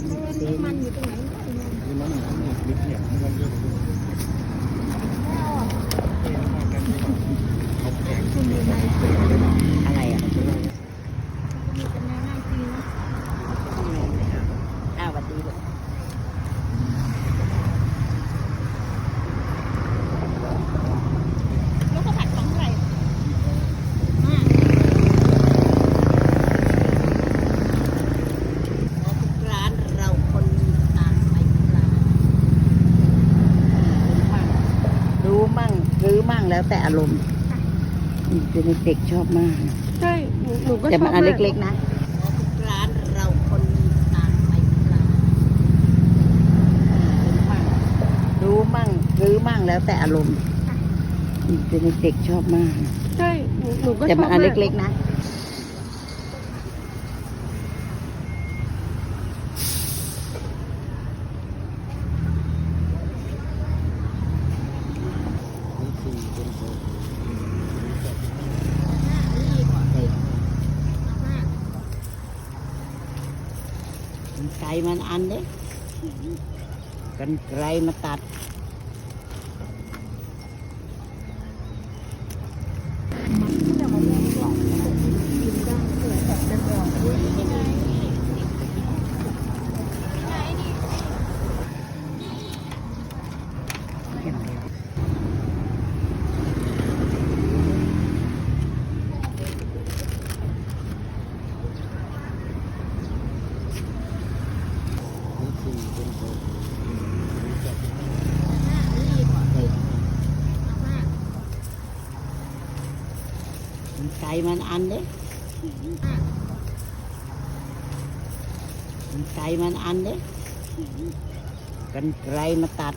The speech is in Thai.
ซีนมันอยู่ตรงไหนไม่รู้นี่มันมันมีเสียงมันเยอะเลยเอาแขน คุณมีไม้เสีย อะไรอะ มีเป็นแนวหน้าจีนนะ อ้าวสวัสดีเลย แล้วก็ผัดของใส่อ่า ทุกร้านเราคนต่างไปทุกร้าน รู้มั่งซื้อมั่งแล้วแต่อารมณ์เป็นเด็กชอบมาก ใช่หนูหนูก็แต่ชมัอนบอันมากเล็กๆนะทุกร้านเราคนต่างไปทุกร้านรู้มั่งซื้อมั่งแล้วแต่อารมณ์เป็นเด็กชอบมาก ใช่หนูหนูก็ชอบแต่มันอันมากเล็กๆนะ นี่คือเป็นโซ่ กัน ไกลมันอันเด้กันไกลมาตัด นี่คือเป็นโซ่ มันไก่มันอันเด้มันไก่มันอันเด้กันไกลมาตัด